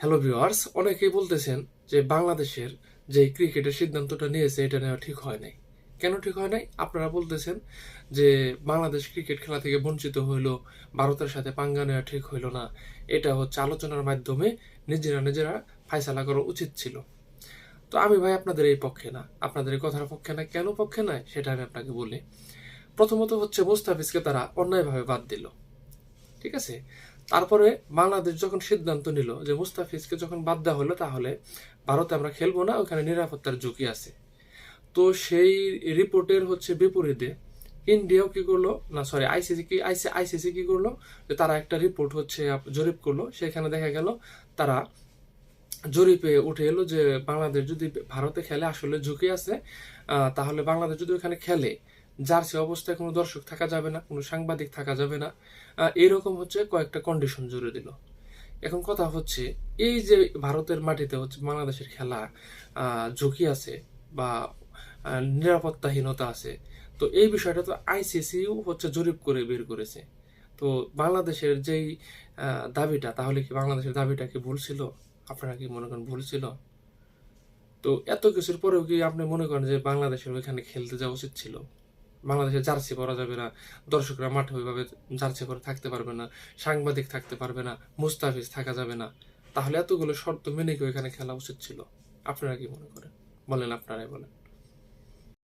Hello viewers অনেকেই বলতেছেন যে বাংলাদেশের যে ক্রিকেটের সিদ্ধান্তটা নিয়েছে, এটা নেওয়া ঠিক হয় নাই। কেন ঠিক হয় নাই? আপনারা বলতেছেন যে বাংলাদেশ ক্রিকেট খেলা থেকে বঞ্চিত হইল, ভারতের সাথে পাঙ্গা নেওয়া ঠিক হইল না। এটা হচ্ছে আলোচনার মাধ্যমে নিজেরা নিজেরা ফায়সালা করা উচিত ছিল। তো আমি ভাই, আপনাদের এই পক্ষে না। আপনাদের এই কথার পক্ষে না। কেন পক্ষে নয় সেটা আমি আপনাকে বলি। প্রথমত হচ্ছে মুস্তাফিজকে তারা অন্যায়ভাবে বাদ দিল। ঠিক আছে? তারপরে বাংলাদেশ যখন সিদ্ধান্ত নিল যে মুস্তাফিজকে যখন বাদ দেওয়া হলো, তাহলে ভারতে আমরা খেলব না, ওখানে নিরাপত্তার ঝুঁকি আছে। তো সেই রিপোর্টের হচ্ছে বিপরীতে ইন্ডিয়াও কি করল, না সরি আইসিসি কি আইসি আইসিসি কি করল, যে তারা একটা রিপোর্ট হচ্ছে জরিপ করল। সেখানে দেখা গেল তারা জরিপে উঠে এলো যে বাংলাদেশ যদি ভারতে খেলে, আসলে ঝুঁকি আছে তাহলে বাংলাদেশ যদি ওখানে খেলে জার্সি অবস্থায় কোনো দর্শক থাকা যাবে না, কোনো সাংবাদিক থাকা যাবে না এরকম হচ্ছে কয়েকটা কন্ডিশন জুড়ে দিল। এখন কথা হচ্ছে, এই যে ভারতের মাটিতে হচ্ছে বাংলাদেশের খেলা ঝুঁকি আছে বা নিরাপত্তাহীনতা আছে, তো এই বিষয়টা তো আইসিসিও হচ্ছে জরিপ করে বের করেছে। তো বাংলাদেশের যেই দাবিটা, তাহলে কি বাংলাদেশের দাবিটা কি ভুল ছিল? আপনারা কি মনে করেন ভুল ছিল? তো এত কিছুর পরেও কি আপনি মনে করেন যে বাংলাদেশের ওইখানে খেলতে যাওয়া উচিত ছিল? বাংলাদেশে জার্সি পরা যাবে না, দর্শকরা মাঠে ওইভাবে জার্সি পরে থাকতে পারবে না, সাংবাদিক থাকতে পারবে না, মুস্তাফিজ থাকা যাবে না। তাহলে এতগুলো শর্ত মেনে কি ওইখানে খেলা উচিত ছিল? আপনারা কি মনে করেন? বলেন, আপনারাই বলেন।